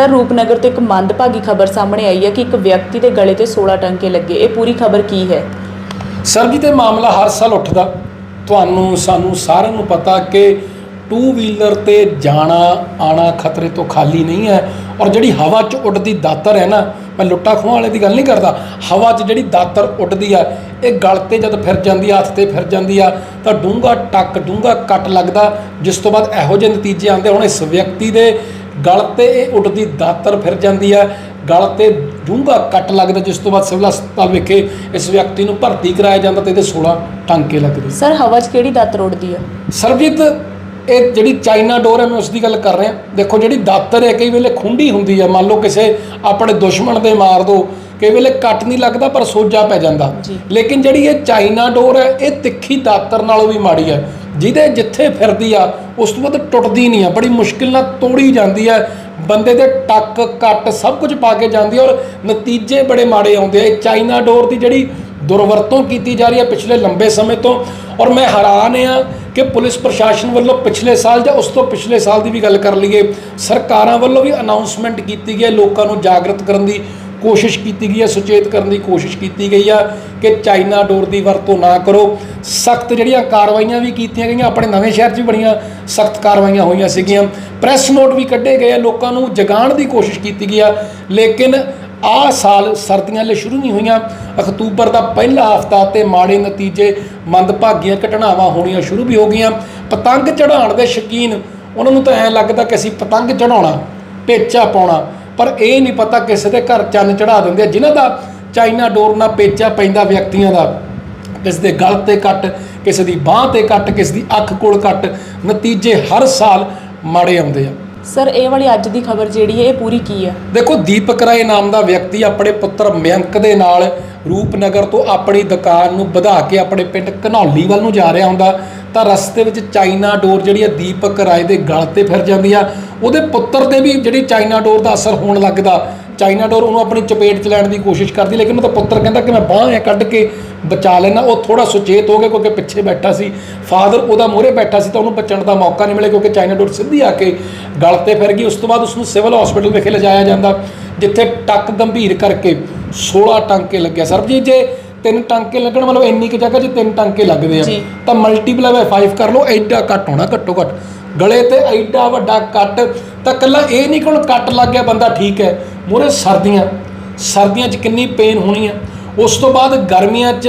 Sir Rupnagar ਤੋਂ ਇੱਕ ਮੰਦਭਾਗੀ ਖਬਰ ਸਾਹਮਣੇ ਆਈ ਹੈ ਕਿ ਇੱਕ ਵਿਅਕਤੀ ਦੇ ਗਲੇ ਤੇ 16 ਟੰਕੇ ਲੱਗੇ। ਇਹ ਪੂਰੀ ਖਬਰ ਕੀ ਹੈ? ਸਰਬਜੀਤ ਇਹ ਮਾਮਲਾ ਹਰ ਸਾਲ ਉੱਠਦਾ। ਤੁਹਾਨੂੰ, ਸਾਨੂੰ ਸਾਰਿਆਂ ਨੂੰ ਪਤਾ ਕਿ ਟੂ ਵੀਲਰ ਤੇ ਜਾਣਾ, ਆਣਾ ਖਤਰੇ ਤੋਂ ਖਾਲੀ ਨਹੀਂ ਹੈ। ਔਰ ਜਿਹੜੀ ਹਵਾ 'ਚ ਉੱਡਦੀ ਦਾਤਰ ਹੈ ਨਾ, ਮੈਂ ਲੁੱਟਾ ਖੋਹਾਂ ਵਾਲੇ ਦੀ ਗੱਲ ਨਹੀਂ ਕਰਦਾ। ਹਵਾ 'ਚ ਜਿਹੜੀ ਦਾਤਰ ਉੱਡਦੀ ਆ, ਇਹ ਗਲ ਤੇ ਜਦ ਫਿਰ ਜਾਂਦੀ ਆ, ਹੱਥ ਤੇ ਫਿਰ ਜਾਂਦੀ ਆ, ਤਾਂ ਡੂੰਘਾ ਟੱਕ, ਡੂੰਘਾ ਕੱਟ ਲੱਗਦਾ, ਜਿਸ ਤੋਂ ਬਾਅਦ ਇਹੋ ਜਿਹੇ ਨਤੀਜੇ ਆਉਂਦੇ ਹੁਣ ਇਸ ਵਿਅਕਤੀ ਦੇ। ਗਲ ਤੇ ਇਹ ਉੱਡਦੀ ਦਾਤਰ ਫਿਰ ਜਾਂਦੀ ਆ ਗਲ ਤੇ ਡੂੰਘਾ ਕੱਟ ਲੱਗਦਾ ਜਿਸ ਤੋਂ ਬਾਅਦ ਸਿਵਲ ਹਸਪਤਾਲ ਵਿਖੇ ਇਸ ਵਿਅਕਤੀ ਨੂੰ ਭਰਤੀ ਕਰਾਇਆ ਜਾਂਦਾ ਤੇ ਇਹਦੇ 16 ਟਾਂਕੇ ਲੱਗਦੇ ਸਰ ਹਵਾ 'ਚ ਕਿਹੜੀ ਦਾਤਰ ਉੱਡਦੀ ਹੈ ਸਰਬਜੀਤ ਇਹ ਜਿਹੜੀ ਚਾਈਨਾ ਡੋਰ ਹੈ ਮੈਂ ਉਸ ਦੀ ਗੱਲ ਕਰ ਰਿਹਾ। ਦੇਖੋ ਜਿਹੜੀ ਦਾਤਰ ਹੈ ਕਈ ਵੇਲੇ ਖੁੰਡੀ ਹੁੰਦੀ ਹੈ। ਮੰਨ ਲਓ ਕਿਸੇ ਆਪਣੇ ਦੁਸ਼ਮਣ ਦੇ ਮਾਰ ਦੋ ਕਈ ਵੇਲੇ ਕੱਟ ਨਹੀਂ ਲੱਗਦਾ ਪਰ ਸੋਜਾ ਪੈ ਜਾਂਦਾ। ਲੇਕਿਨ ਜਿਹੜੀ ਇਹ ਚਾਈਨਾ ਡੋਰ ਹੈ ਇਹ ਤਿੱਖੀ ਦਾਤਰ ਨਾਲੋਂ ਵੀ ਮਾੜੀ ਹੈ। ਜਿਹਦੇ ਜਿੱਥੇ ਫਿਰਦੀ ਆ, ਉਸ ਤੋਂ ਬਾਅਦ ਟੁੱਟਦੀ ਨਹੀਂ ਆ। ਬੜੀ ਮੁਸ਼ਕਿਲ ਨਾਲ ਤੋੜੀ ਜਾਂਦੀ ਹੈ ਬੰਦੇ ਦੇ ਟੱਕ, ਕੱਟ ਸਭ ਕੁਝ ਪਾ ਕੇ ਜਾਂਦੀ ਔਰ ਨਤੀਜੇ ਬੜੇ ਮਾੜੇ ਆਉਂਦੇ ਆ। ਚਾਈਨਾ ਡੋਰ ਦੀ ਜਿਹੜੀ ਦੁਰਵਰਤੋਂ ਕੀਤੀ ਜਾ ਰਹੀ ਹੈ ਪਿਛਲੇ ਲੰਬੇ ਸਮੇਂ ਤੋਂ ਔਰ ਮੈਂ ਹੈਰਾਨ ਆ ਕਿ ਪੁਲਿਸ ਪ੍ਰਸ਼ਾਸਨ ਵੱਲੋਂ ਪਿਛਲੇ ਸਾਲ ਜਾਂ ਉਸ ਤੋਂ ਪਿਛਲੇ ਸਾਲ ਦੀ ਵੀ ਗੱਲ ਕਰ ਲਈਏ, ਸਰਕਾਰਾਂ ਵੱਲੋਂ ਵੀ ਅਨਾਉਂਸਮੈਂਟ ਕੀਤੀ ਗਈ ਹੈ ਲੋਕਾਂ ਨੂੰ ਜਾਗਰਤ ਕਰਨ ਦੀ। ਕੋਸ਼ਿਸ਼ ਕੀਤੀ ਗਈ ਹੈ, ਸੁਚੇਤ ਕਰਨ ਦੀ ਕੋਸ਼ਿਸ਼ ਕੀਤੀ ਗਈ ਆ ਕਿ ਚਾਈਨਾ ਡੋਰ ਦੀ ਵਰਤੋਂ ਨਾ ਕਰੋ। ਸਖਤ ਜਿਹੜੀਆਂ ਕਾਰਵਾਈਆਂ ਵੀ ਕੀਤੀਆਂ ਗਈਆਂ, ਆਪਣੇ ਨਵੇਂ ਸ਼ਹਿਰ 'ਚ ਵੀ ਬੜੀਆਂ ਸਖਤ ਕਾਰਵਾਈਆਂ ਹੋਈਆਂ ਸੀਗੀਆਂ। ਪ੍ਰੈਸ ਨੋਟ ਵੀ ਕੱਢੇ ਗਏ ਆ, ਲੋਕਾਂ ਨੂੰ ਜਗਾਉਣ ਦੀ ਕੋਸ਼ਿਸ਼ ਕੀਤੀ ਗਈ ਆ। ਲੇਕਿਨ ਆਹ ਸਾਲ ਸਰਦੀਆਂ ਲਈ ਸ਼ੁਰੂ ਨਹੀਂ ਹੋਈਆਂ। ਅਕਤੂਬਰ ਦਾ ਪਹਿਲਾ ਹਫਤਾ ਤੇ ਮਾੜੇ ਨਤੀਜੇ ਮੰਦਭਾਗੀਆਂ ਘਟਨਾਵਾਂ ਹੋਣੀਆਂ ਸ਼ੁਰੂ ਵੀ ਹੋ ਗਈਆਂ। ਪਤੰਗ ਚੜਾਉਣ ਦੇ ਸ਼ੌਕੀਨ, ਉਹਨਾਂ ਨੂੰ ਤਾਂ ਐਂ ਲੱਗਦਾ ਕਿ ਅਸੀਂ ਪਤੰਗ ਚੜਾਉਣਾ ਪੇਚਾ ਪਾਉਣਾ। ਪਰ ਇਹ ਨਹੀਂ ਪਤਾ ਕਿਸੇ ਦੇ ਘਰ ਚੰਨ ਚੜਾ ਦਿੰਦੇ ਆ। ਜਿਨ੍ਹਾਂ ਦਾ ਚਾਈਨਾ ਡੋਰ ਨਾਲ ਪੇਚਾ ਪੈਂਦਾ ਵਿਅਕਤੀਆਂ ਦਾ ਕਿਸੇ ਦੇ ਗਲ ਤੇ ਕੱਟ, ਕਿਸੇ ਦੀ ਬਾਹ ਤੇ ਕੱਟ, ਕਿਸੇ ਦੀ ਅੱਖ ਕੋਲ ਕੱਟ, ਨਤੀਜੇ ਹਰ ਸਾਲ ਮਾੜੇ ਆਉਂਦੇ ਆ। ਸਰ, ਇਹ ਵਾਲੀ ਅੱਜ ਦੀ ਖਬਰ ਜਿਹੜੀ ਹੈ, ਇਹ ਪੂਰੀ ਕੀ ਹੈ? ਦੇਖੋ, ਦੀਪਕ ਰਾਏ ਨਾਮ ਦਾ ਵਿਅਕਤੀ ਆਪਣੇ ਪੁੱਤਰ ਮਯੰਕ ਦੇ ਨਾਲ ਰੂਪਨਗਰ ਤੋਂ ਆਪਣੀ ਦੁਕਾਨ ਨੂੰ ਵਧਾ ਕੇ ਆਪਣੇ ਪਿੰਡ ਘਨੌਲੀ ਵੱਲ ਨੂੰ ਜਾ ਰਿਹਾ ਹੁੰਦਾ। ਤਾਂ ਰਸਤੇ ਵਿੱਚ ਚਾਈਨਾ ਡੋਰ ਜਿਹੜੀ ਆ ਦੀਪਕ ਰਾਏ ਦੇ ਗਲ ਤੇ ਫਿਰ ਜਾਂਦੀ ਆ। ਉਹਦੇ ਪੁੱਤਰ 'ਤੇ ਵੀ ਜਿਹੜੀ ਚਾਈਨਾ ਡੋਰ ਦਾ ਅਸਰ ਹੋਣ ਲੱਗਦਾ। ਚਾਈਨਾ ਡੋਰ ਉਹਨੂੰ ਆਪਣੀ ਚਪੇਟ 'ਚ ਲੈਣ ਦੀ ਕੋਸ਼ਿਸ਼ ਕਰਦੀ, ਲੇਕਿਨ ਉਹਦਾ ਪੁੱਤਰ ਕਹਿੰਦਾ ਕਿ ਮੈਂ ਬਾਂਹ ਐ ਕੱਢ ਕੇ ਬਚਾ ਲੈਣਾ ਉਹ ਥੋੜਾ ਸੁਚੇਤ ਹੋ ਗਿਆ ਕਿਉਂਕਿ ਪਿੱਛੇ ਬੈਠਾ ਸੀ। ਫਾਦਰ ਉਹਦਾ ਮੂਹਰੇ ਬੈਠਾ ਸੀ ਤਾਂ ਉਹਨੂੰ ਬਚਣ ਦਾ ਮੌਕਾ ਨਹੀਂ ਮਿਲਿਆ ਕਿਉਂਕਿ ਚਾਈਨਾ ਡੋਰ ਸਿੱਧੀ ਆ ਕੇ ਗਲ ਤੇ ਫਿਰ ਗਈ। ਉਸ ਤੋਂ ਬਾਅਦ ਉਸ ਨੂੰ ਸਿਵਲ ਹਸਪੀਟਲ ਵਿਖੇ ਲਿਜਾਇਆ ਜਾਂਦਾ ਜਿੱਥੇ ਟੱਕ ਗੰਭੀਰ ਕਰਕੇ 16 ਟਾਂਕੇ ਲੱਗਿਆ। ਸਰਬਜੀਤ ਜੇ ਤਿੰਨ ਟਾਂਕੇ ਲੱਗਣ ਮਤਲਬ ਇੰਨੀ ਕਿ ਜਗ੍ਹਾ 'ਚ ਤਿੰਨ ਟਾਂਕੇ ਲੱਗਦੇ ਆ ਜੀ। ਤਾਂ ਮਲਟੀਪਲਾਈ ਬਾਈ 5 ਕਰ ਲਓ ਐਡਾ ਕੱਟ ਹੋਣਾ ਘੱਟੋ ਘੱਟ। ਗਲੇ ਤੇ ਐਡਾ ਵੱਡਾ ਕੱਟ ਤਾਂ ਕੱਲਾ ਇਹ ਨਹੀਂ ਕਿ ਹੁਣ ਕੱਟ ਲੱਗ ਗਿਆ ਬੰਦਾ ਠੀਕ ਹੈ। ਮੂਹਰੇ ਸਰਦੀਆਂ ਸਰਦੀਆਂ 'ਚ ਕਿੰਨੀ ਪੇਨ ਹੋਣੀ ਆ। ਉਸ ਤੋਂ ਬਾਅਦ ਗਰਮੀਆਂ 'ਚ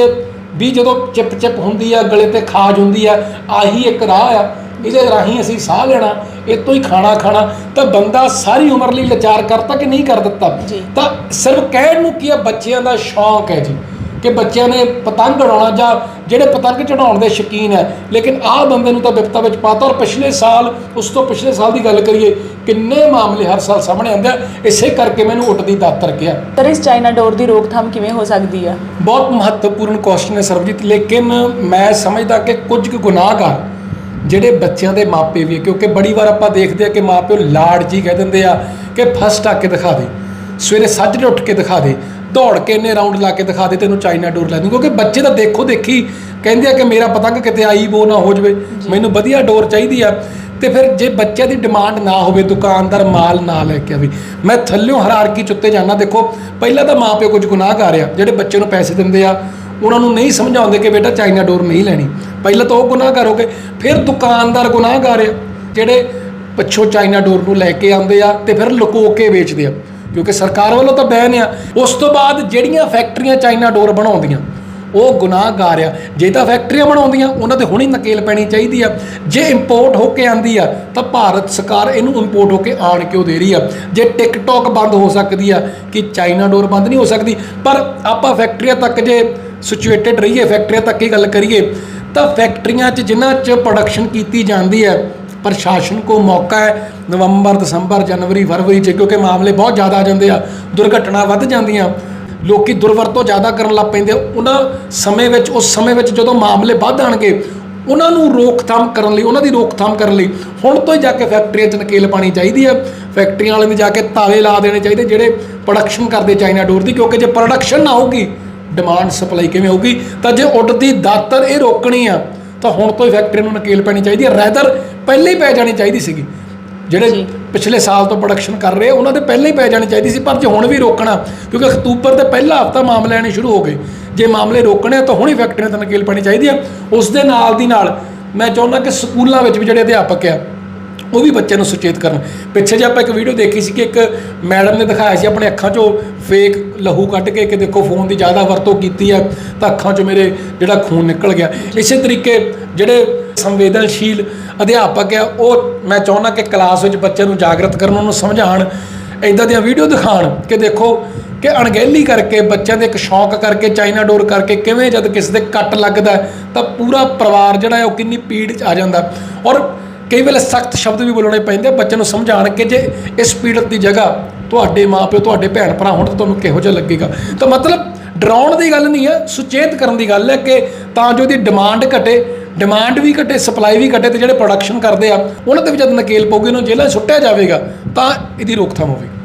ਵੀ ਜਦੋਂ ਚਿਪ ਚਿਪ ਹੁੰਦੀ ਆ ਗਲੇ ਤੇ ਖਾਜ ਹੁੰਦੀ ਆ ਆਹੀ ਇੱਕ ਰਾਹ ਆ। ਇਹਦੇ ਰਾਹੀਂ ਅਸੀਂ ਸਾਹ ਲੈਣਾ ਇਹ ਤੋਂ ਹੀ ਖਾਣਾ ਖਾਣਾ। ਤਾਂ ਬੰਦਾ ਸਾਰੀ ਉਮਰ ਲਈ ਲਾਚਾਰ ਕਰਤਾ ਕਿ ਨਹੀਂ ਕਰ ਦਿੱਤਾ। ਤਾਂ ਸਿਰਫ ਕਹਿਣ ਨੂੰ ਕੀ ਆ ਬੱਚਿਆਂ ਦਾ ਸ਼ੌਂਕ ਹੈ ਜੀ। ਕਿ ਬੱਚਿਆਂ ਨੇ ਪਤੰਗ ਉਡਾਉਣਾ ਜਾਂ ਜਿਹੜੇ ਪਤੰਗ ਚੜਾਉਣ ਦੇ ਸ਼ੌਕੀਨ ਹੈ ਲੇਕਿਨ ਆਹ ਬੰਦੇ ਨੂੰ ਤਾਂ ਵਿਪਤਾ ਵਿੱਚ ਪਾਤਾ। ਔਰ ਪਿਛਲੇ ਸਾਲ ਉਸ ਤੋਂ ਪਿਛਲੇ ਸਾਲ ਦੀ ਗੱਲ ਕਰੀਏ ਕਿੰਨੇ ਮਾਮਲੇ ਹਰ ਸਾਲ ਸਾਹਮਣੇ ਆਉਂਦੇ ਆ। ਇਸੇ ਕਰਕੇ ਮੈਨੂੰ ਉੱਡਦੀ ਦਾਤਰ ਕਿਹਾ ਸਰ ਇਸ ਚਾਈਨਾ ਡੋਰ ਦੀ ਰੋਕਥਾਮ ਕਿਵੇਂ ਹੋ ਸਕਦੀ ਹੈ ਬਹੁਤ ਮਹੱਤਵਪੂਰਨ ਕੁਐਸਚਨ ਹੈ ਸਰਬਜੀਤ। ਲੇਕਿਨ ਮੈਂ ਸਮਝਦਾ ਕਿ ਕੁਝ ਕੁ ਗੁਨਾਹਗਾਰ ਜਿਹੜੇ ਬੱਚਿਆਂ ਦੇ ਮਾਪੇ ਵੀ ਕਿਉਂਕਿ ਬੜੀ ਵਾਰ ਆਪਾਂ ਦੇਖਦੇ ਆ ਕਿ ਮਾਪਿਓ ਲਾਡ ਜੀ ਕਹਿ ਦਿੰਦੇ ਆ ਕਿ ਫਸਟ ਆ ਕੇ ਦਿਖਾ ਦੇ ਸਵੇਰੇ ਸੱਜਰੇ ਉੱਠ ਕੇ ਦਿਖਾ ਦੇ। ਦੌੜ ਕੇ ਇੰਨੇ ਰਾਉਂਡ ਲਾ ਕੇ ਦਿਖਾ ਦੇ ਤੈਨੂੰ ਚਾਈਨਾ ਡੋਰ ਲੈ ਦੂੰ। ਕਿਉਂਕਿ ਬੱਚੇ ਤਾਂ ਦੇਖੋ ਦੇਖੀ ਕਹਿੰਦੇ ਆ ਕਿ ਮੇਰਾ ਪਤੰਗ ਕਿਤੇ ਆਈ ਬੋ ਨਾ ਹੋ ਜਵੇ। ਮੈਨੂੰ ਵਧੀਆ ਡੋਰ ਚਾਹੀਦੀ ਆ। ਤੇ ਫਿਰ ਜੇ ਬੱਚਿਆਂ ਦੀ ਡਿਮਾਂਡ ਨਾ ਹੋਵੇ ਦੁਕਾਨਦਾਰ ਮਾਲ ਨਾ ਲੈ ਕੇ ਆਵੇ। ਮੈਂ ਥੱਲਿਓਂ ਹਰਾਰਕੀ ਚ ਉੱਤੇ ਜਾਣਾ ਦੇਖੋ ਪਹਿਲਾਂ ਤਾਂ ਮਾਪਿਓ ਕੁਝ ਗੁਨਾਹ ਕਰ ਰਿਹਾ। ਜਿਹੜੇ ਬੱਚੇ ਨੂੰ ਪੈਸੇ ਦਿੰਦੇ ਆ ਉਹਨਾਂ ਨੂੰ ਨਹੀਂ ਸਮਝਾਉਂਦੇ ਕਿ ਬੇਟਾ ਚਾਈਨਾ ਡੋਰ ਨਹੀਂ ਲੈਣੀ। ਪਹਿਲਾਂ ਤਾਂ ਉਹ ਗੁਨਾਹ ਕਰੋਗੇ ਫਿਰ ਦੁਕਾਨਦਾਰ ਗੁਨਾਹ ਕਰ ਰਿਹਾ। ਜਿਹੜੇ ਪਿੱਛੋਂ ਚਾਈਨਾ ਡੋਰ ਨੂੰ ਲੈ ਕੇ ਆਉਂਦੇ ਆ ਤੇ ਫਿਰ ਲੁਕੋ ਕੇ ਵੇਚਦੇ ਆ। ਕਿਉਂਕਿ ਸਰਕਾਰ ਵੱਲੋਂ ਤਾਂ ਬੈਨ ਆ। ਉਸ ਤੋਂ ਬਾਅਦ ਜਿਹੜੀਆਂ ਫੈਕਟਰੀਆਂ ਚਾਈਨਾ ਡੋਰ ਬਣਾਉਂਦੀਆਂ, ਉਹ ਗੁਨਾਹਗਾਰ ਆ। ਜੇ ਤਾਂ ਫੈਕਟਰੀਆਂ ਬਣਾਉਂਦੀਆਂ, ਉਹਨਾਂ ਤੇ ਹੁਣੇ ਨਕੇਲ ਪੈਣੀ ਚਾਹੀਦੀ ਆ। ਜੇ ਇੰਪੋਰਟ ਹੋ ਕੇ ਆਂਦੀ ਆ, ਤਾਂ ਭਾਰਤ ਸਰਕਾਰ ਇਹਨੂੰ ਇੰਪੋਰਟ ਹੋ ਕੇ ਆਣ ਕਿਉਂ ਦੇ ਰਹੀ ਆ? ਜੇ ਟਿਕਟੌਕ ਬੰਦ ਹੋ ਸਕਦੀ ਆ, ਕਿ ਚਾਈਨਾ ਡੋਰ ਬੰਦ ਨਹੀਂ ਹੋ ਸਕਦੀ। ਪਰ ਆਪਾਂ ਫੈਕਟਰੀਆਂ ਤੱਕ ਜੇ ਸਿਚੁਏਟਡ ਰਹੀਏ, ਫੈਕਟਰੀਆਂ ਤੱਕ ਹੀ ਗੱਲ ਕਰੀਏ, ਤਾਂ ਫੈਕਟਰੀਆਂ 'ਚ ਜਿਨ੍ਹਾਂ 'ਚ ਪ੍ਰੋਡਕਸ਼ਨ ਕੀਤੀ ਜਾਂਦੀ ਹੈ ਪ੍ਰਸ਼ਾਸਨ ਕੋ ਮੌਕਾ ਹੈ ਨਵੰਬਰ, ਦਸੰਬਰ, ਜਨਵਰੀ, ਫਰਵਰੀ 'ਚ, ਕਿਉਂਕਿ ਮਾਮਲੇ ਬਹੁਤ ਜ਼ਿਆਦਾ ਆ ਜਾਂਦੇ ਆ, ਦੁਰਘਟਨਾ ਵੱਧ ਜਾਂਦੀਆਂ। ਲੋਕੀ ਦੁਰਵਰਤੋਂ ਜ਼ਿਆਦਾ ਕਰਨ ਲੱਗ ਪੈਂਦੇ ਆ। ਉਹਨਾਂ ਸਮੇਂ ਵਿੱਚ, ਉਸ ਸਮੇਂ ਵਿੱਚ ਜਦੋਂ ਮਾਮਲੇ ਵੱਧ ਆਣਗੇ, ਉਹਨਾਂ ਨੂੰ ਰੋਕਥਾਮ ਕਰਨ ਲਈ, ਉਹਨਾਂ ਦੀ ਰੋਕਥਾਮ ਕਰਨ ਲਈ ਹੁਣ ਤੋਂ ਹੀ ਜਾ ਕੇ ਫੈਕਟਰੀਆਂ 'ਚ ਨਕੇਲ ਪਾਣੀ ਚਾਹੀਦੀ ਹੈ ਫੈਕਟਰੀਆਂ ਵਾਲਿਆਂ ਨੂੰ ਜਾ ਕੇ ਤਾਲੇ ਲਾ ਦੇਣੇ ਚਾਹੀਦੇ, ਜਿਹੜੇ ਪ੍ਰੋਡਕਸ਼ਨ ਕਰਦੇ ਚਾਈਨਾ ਡੋਰ ਦੀ, ਕਿਉਂਕਿ ਜੇ ਪ੍ਰੋਡਕਸ਼ਨ ਨਾ ਹੋਊਗੀ ਡਿਮਾਂਡ ਸਪਲਾਈ ਕਿਵੇਂ ਹੋਊਗੀ? ਤਾਂ ਜੇ ਉੱਡਦੀ ਦਾਤਰ ਇਹ ਰੋਕਣੀ ਆ ਤਾਂ ਹੁਣ ਤੋਂ ਹੀ ਫੈਕਟਰੀ ਨੂੰ ਨਕੇਲ ਪੈਣੀ ਚਾਹੀਦੀ ਹੈ। ਰੈਦਰ ਪਹਿਲੇ ਹੀ ਪੈ ਜਾਣੀ ਚਾਹੀਦੀ ਸੀਗੀ। ਜਿਹੜੇ। ਪਿਛਲੇ ਸਾਲ ਤੋਂ ਪ੍ਰੋਡਕਸ਼ਨ ਕਰ ਰਹੇ ਉਹਨਾਂ ਦੇ ਪਹਿਲਾਂ ਹੀ ਪੈ ਜਾਣੀ ਚਾਹੀਦੀ ਸੀ ਪਰ ਜੇ ਹੁਣ ਵੀ ਰੋਕਣਾ ਕਿਉਂਕਿ ਅਕਤੂਬਰ ਦੇ ਪਹਿਲਾ ਹਫਤਾ ਮਾਮਲੇ ਆਣੇ ਸ਼ੁਰੂ ਹੋ ਗਏ। ਜੇ ਮਾਮਲੇ ਰੋਕਣੇ ਆ ਤਾਂ ਹੁਣ ਹੀ ਫੈਕਟਰੀਆਂ ਤੇ ਨਕੇਲ ਪਾਣੀ ਚਾਹੀਦੀ ਆ। ਉਸ ਦੇ ਨਾਲ ਦੀ ਨਾਲ ਮੈਂ ਚਾਹੁੰਦਾ ਕਿ ਸਕੂਲਾਂ ਵਿੱਚ ਵੀ ਜਿਹੜੇ ਅਧਿਆਪਕ ਆ ਉਹ ਵੀ ਬੱਚਿਆਂ ਨੂੰ ਸੁਚੇਤ ਕਰਨ। ਪਿੱਛੇ ਜੇ ਆਪਾਂ ਇੱਕ ਵੀਡੀਓ ਦੇਖੀ ਸੀ ਕਿ ਇੱਕ ਮੈਡਮ ਨੇ ਦਿਖਾਇਆ ਸੀ ਆਪਣੇ ਅੱਖਾਂ 'ਚੋਂ ਫੇਕ ਲਹੂ ਕੱਢ ਕੇ ਕਿ ਦੇਖੋ ਫੋਨ ਦੀ ਜ਼ਿਆਦਾ ਵਰਤੋਂ ਕੀਤੀ ਹੈ ਤਾਂ ਅੱਖਾਂ 'ਚੋਂ ਮੇਰੇ ਜਿਹੜਾ ਖੂਨ ਨਿਕਲ ਗਿਆ। ਇਸੇ ਤਰੀਕੇ ਜਿਹੜੇ ਸੰਵੇਦਨਸ਼ੀਲ ਅਧਿਆਪਕ ਆ, ਉਹ ਮੈਂ ਚਾਹੁੰਦਾ ਕਿ ਕਲਾਸ ਵਿੱਚ ਬੱਚਿਆਂ ਨੂੰ ਜਾਗਰਤ ਕਰਨ, ਉਹਨੂੰ ਸਮਝਾਉਣ ਇਦਾਂ ਦੀਆਂ ਵੀਡੀਓ ਦਿਖਾਣ ਕਿ ਦੇਖੋ ਕਿ ਅਣਗਹਿਲੀ ਕਰਕੇ ਬੱਚਿਆਂ ਦੇ ਇੱਕ ਸ਼ੌਂਕ ਕਰਕੇ, ਚਾਈਨਾ ਡੋਰ ਕਰਕੇ ਕਿਵੇਂ ਜਦ ਕਿਸੇ ਦੇ ਕੱਟ ਲੱਗਦਾ ਤਾਂ ਪੂਰਾ ਪਰਿਵਾਰ ਜਿਹੜਾ ਹੈ ਉਹ ਕਿੰਨੀ ਪੀੜ 'ਚ ਆ ਜਾਂਦਾ। ਔਰ ਕਈ ਵੇਲੇ ਸਖਤ ਸ਼ਬਦ ਵੀ ਬੋਲਣੇ ਪੈਂਦੇ ਆ, ਬੱਚੇ ਨੂੰ ਸਮਝਾਉਣ ਕਿ ਜੇ ਇਸ ਪੀੜਤ ਦੀ ਜਗ੍ਹਾ ਤੁਹਾਡੇ ਮਾਪਿਓ ਤੁਹਾਡੇ ਭੈਣ ਭਰਾ ਹੋਣ ਤਾਂ ਤੁਹਾਨੂੰ ਕਿਹੋ ਜਿਹਾ ਲੱਗੇਗਾ। ਤਾਂ ਮਤਲਬ ਡਰਾਉਣ ਦੀ ਗੱਲ ਨਹੀਂ ਹੈ ਸੁਚੇਤ ਕਰਨ ਦੀ ਗੱਲ ਹੈ ਕਿ ਤਾਂ ਜੋ ਇਹਦੀ ਡਿਮਾਂਡ ਘਟੇ ਡਿਮਾਂਡ ਵੀ ਘਟੇ ਸਪਲਾਈ ਵੀ ਘਟੇ ਤੇ ਜਿਹੜੇ ਪ੍ਰੋਡਕਸ਼ਨ ਕਰਦੇ ਆ, ਉਹਨਾਂ ਤੇ ਵੀ ਜਦ ਨਕੇਲ ਪਊਗੀ, ਉਹਨੂੰ ਜੇਲ੍ਹਾਂ 'ਚ ਸੁੱਟਿਆ ਜਾਵੇਗਾ, ਤਾਂ ਇਹਦੀ ਰੋਕਥਾਮ ਹੋਵੇਗੀ।